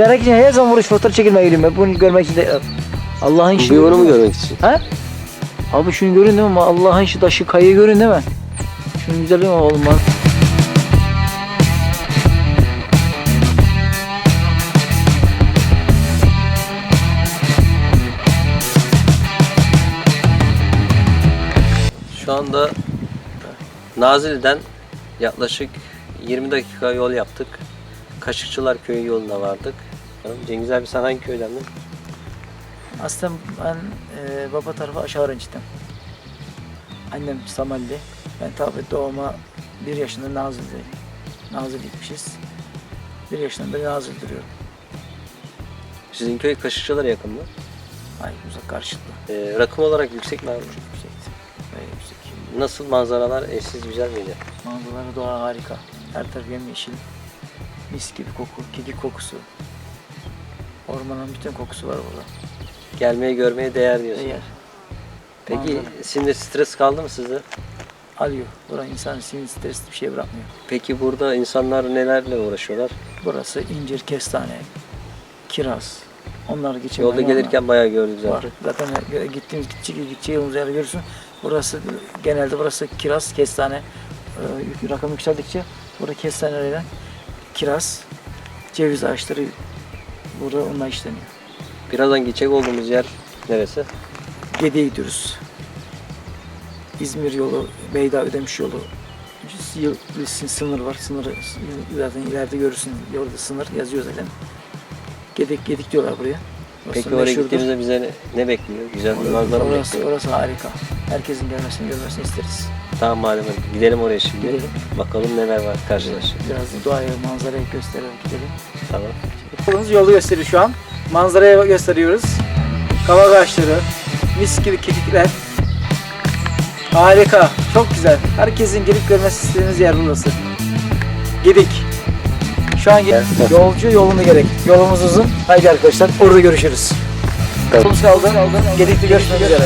merak için her zaman uğraş fotoğraf çekilmeye geliyorum. Ben bunu görmek için de Allah'ın işi. Bir onu mu görmek için? Ha? Abi şunu görün değil mi? Allah'ın şu taşı kayayı görün değil mi? Şunun güzelliği mi oğlum lan? Şu anda Nazilli'den yaklaşık 20 dakika yol yaptık. Kaşıkçılar Köyü yoluna vardık. Cengiz abi sen hangi köyden mi? Aslında ben e, baba tarafı aşağı öğrenciden. Annem Samalli. Ben tabi doğuma bir yaşında Nazilli. Nazilli gitmişiz. Bir yaşından beri Nazilli duruyorum. Sizin köy Kaşıkçılara yakın mı? Ay uzak karşılıklı. Ee, rakım olarak yüksek mi abi? Yüksekti. Bayağı yüksek. Nasıl manzaralar eşsiz güzel miydi? Manzaraları doğa harika. Her taraf yemyeşil. Mis gibi koku, kedi kokusu. Ormanın bütün kokusu var burada. Gelmeye görmeye değer diyorsun. Değer. Peki Manzara. sinir stres kaldı mı sizde? Alıyor. Burada insan sinir stresli bir şey bırakmıyor. Peki burada insanlar nelerle uğraşıyorlar? Burası incir, kestane, kiraz. Onları geçen Yolda gelirken bayağı gördük var. zaten. Zaten gittiğimiz gidecek gideceğimiz yerde görürsün. Burası genelde burası kiraz, kestane. Ee, rakam yükseldikçe burada kestanelerden kiraz, ceviz ağaçları burada onlar işleniyor. Birazdan gidecek olduğumuz yer neresi? Gede'ye gidiyoruz. İzmir yolu, Beyda Ödemiş yolu. Yıl- sınır var. Sınırı zaten ileride görürsün. Yolda sınır yazıyor zaten. Gedik gedik diyorlar buraya. Orası Peki oraya gittiğimizde bize ne, ne bekliyor? Güzel bir manzara mı orası, bekliyor? orası harika. Herkesin gelmesini görmesini isteriz. Tamam madem gidelim oraya şimdi. Gidelim. Bakalım neler var karşılaştık. Biraz da doğayı, manzarayı göstererek gidelim. Tamam. Yolu gösteriyor şu an. Manzaraya gösteriyoruz. Kavak ağaçları, mis gibi kekikler. Harika, çok güzel. Herkesin gelip görmesi istediğiniz yer burası. Gidik. Şu an gel- yolcu yolunu gerek. Yolumuz uzun. Haydi arkadaşlar orada görüşürüz. Yolumuz kaldı. Gedik'te görüşmek üzere.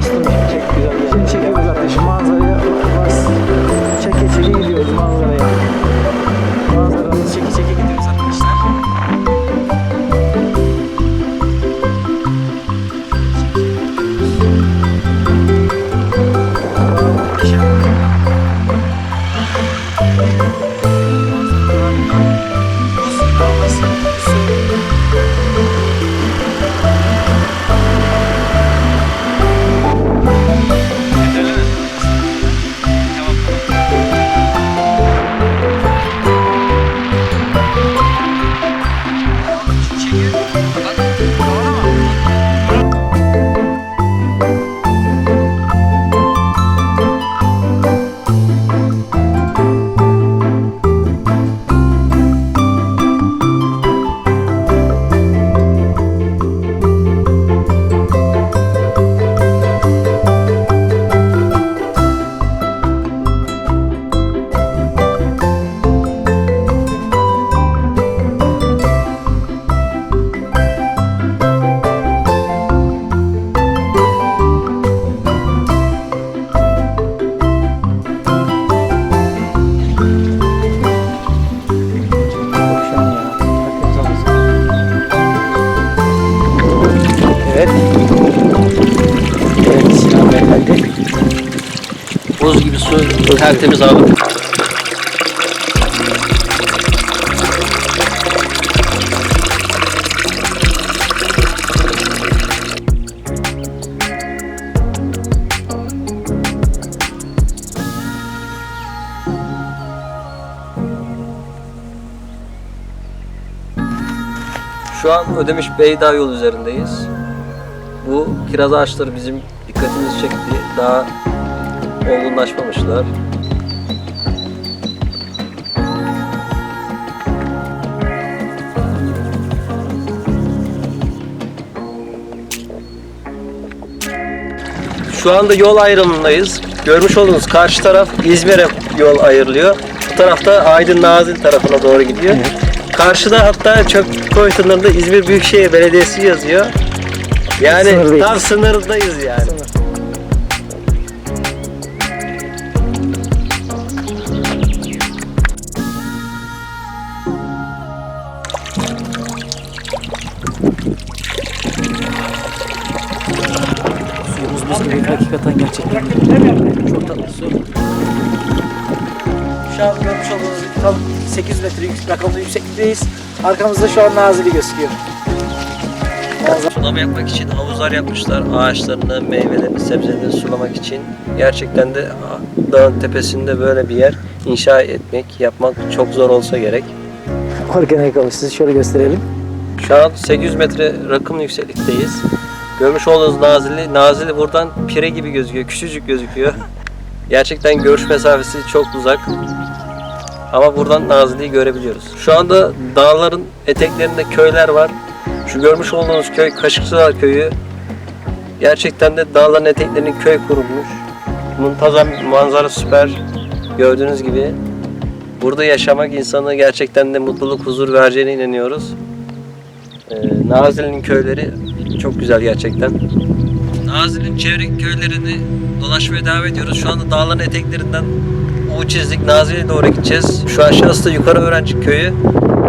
Bak Buz gibi su, tertemiz hava. Şu an Ödemiş Beydağ yolu üzerindeyiz. Bu kiraz ağaçları bizim dikkatimizi çekti. Daha olgunlaşmamışlar. Şu anda yol ayrımındayız. görmüş olduğunuz karşı taraf İzmir'e yol ayrılıyor. Bu tarafta Aydın Nazilli tarafına doğru gidiyor. Karşıda hatta çöp koy sınırında İzmir Büyükşehir Belediyesi yazıyor. Yani Sınırdayız. tam sınırdayız yani. Suyumuz hakikaten gerçekten çok tatlı su. Şu an görmüş olduğunuz tam 8 metre rakamlı yükseklikteyiz. Arkamızda şu an Nazilli gözüküyor. Sulama yapmak için havuzlar yapmışlar. Ağaçlarını, meyvelerini, sebzelerini sulamak için. Gerçekten de dağın tepesinde böyle bir yer inşa etmek, yapmak çok zor olsa gerek. Organik alışsız şöyle gösterelim. Şu an 800 metre rakım yükseklikteyiz. Görmüş olduğunuz Nazilli, Nazilli buradan pire gibi gözüküyor, küçücük gözüküyor. Gerçekten görüş mesafesi çok uzak. Ama buradan Nazilli'yi görebiliyoruz. Şu anda dağların eteklerinde köyler var. Şu görmüş olduğunuz köy Kaşıkçılar Köyü. Gerçekten de dağların eteklerine köy kurulmuş. Muntazam manzara süper. Gördüğünüz gibi. Burada yaşamak insana gerçekten de mutluluk, huzur vereceğine inanıyoruz. Ee, Nazilli'nin köyleri çok güzel gerçekten. Nazilli'nin çevre köylerini dolaşmaya devam ediyoruz. Şu anda dağların eteklerinden U çizdik. Nazilli'ye doğru gideceğiz. Şu aşağısı da Yukarı Öğrenci Köyü.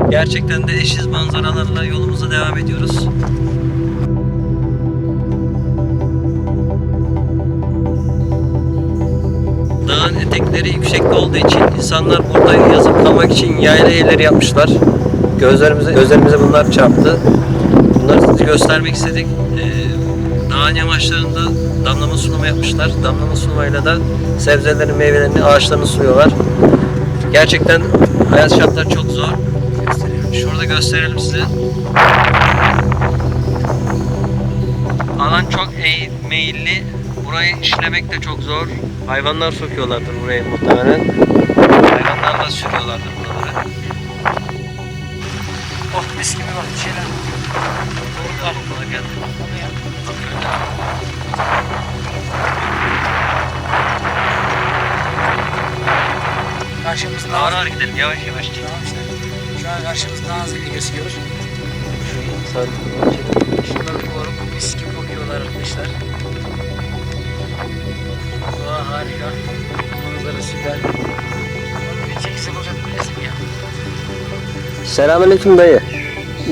Gerçekten de eşsiz manzaralarla yolumuza devam ediyoruz. Dağın etekleri yüksekte olduğu için insanlar burada yazıp kalmak için yayla evleri yapmışlar. Gözlerimize gözlerimize bunlar çarptı. Bunları göstermek istedik. Ee, dağın yamaçlarında damlama sulama yapmışlar. Damlama sulamayla da sebzelerin, meyvelerini, ağaçlarını suluyorlar. Gerçekten hayat şartları çok zor. Şurada gösterelim size. Alan çok meyilli. Burayı işlemek de çok zor. Hayvanlar sokuyorlardır buraya muhtemelen. Hayvanlarla sürüyorlardır buraları. Oh mis gibi bak bir şeyler. Doğru aklıma geldi. Karşımızda Ağır ağır gidelim yavaş yavaş. Tamam işte. Şu an karşımızda Nazilli gözüküyor. Şunları korup mis gibi kokuyorlar arkadaşlar. Doğa harika. Manzara süper. Bir çekse resim ya. Selamünaleyküm dayı.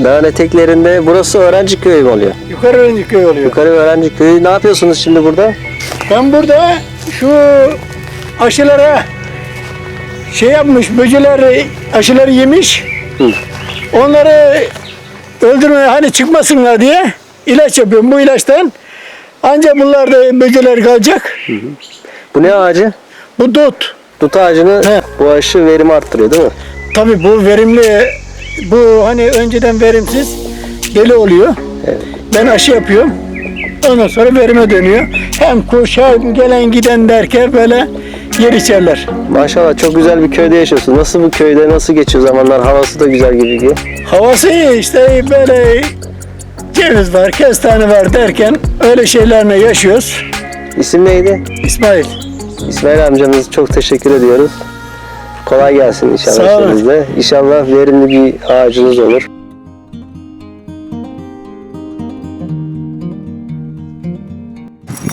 Dağın eteklerinde burası öğrenci köyü mü oluyor? Yukarı öğrenci köy oluyor. Yukarı öğrenci köyü. Ne yapıyorsunuz şimdi burada? Ben burada şu aşılara şey yapmış, böceler aşıları yemiş. Hı. Onları öldürmeye hani çıkmasınlar diye ilaç yapıyorum. Bu ilaçtan ancak bunlarda böceler kalacak. Bu ne ağacı? Bu dut. Dut ağacını He. bu aşı verimi arttırıyor değil mi? Tabii bu verimli, bu hani önceden verimsiz deli oluyor. Evet. Ben aşı yapıyorum. Ondan sonra verime dönüyor. Hem kuş hem gelen giden derken böyle yer içerler. Maşallah çok güzel bir köyde yaşıyorsun. Nasıl bu köyde nasıl geçiyor zamanlar? Havası da güzel gibi ki. Havası iyi işte böyle ceviz var, kestane var derken öyle şeylerle yaşıyoruz. İsim neydi? İsmail. İsmail amcamız çok teşekkür ediyoruz. Kolay gelsin inşallah Sağ olun. işinizde. İnşallah verimli bir ağacınız olur.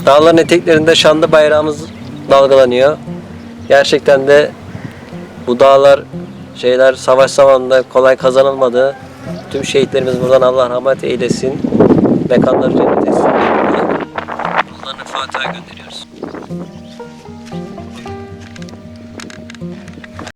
Dağların eteklerinde şanlı bayrağımız dalgalanıyor. Gerçekten de bu dağlar şeyler savaş zamanında kolay kazanılmadı. Tüm şehitlerimiz buradan Allah rahmet eylesin. Mekanları cennet etsin.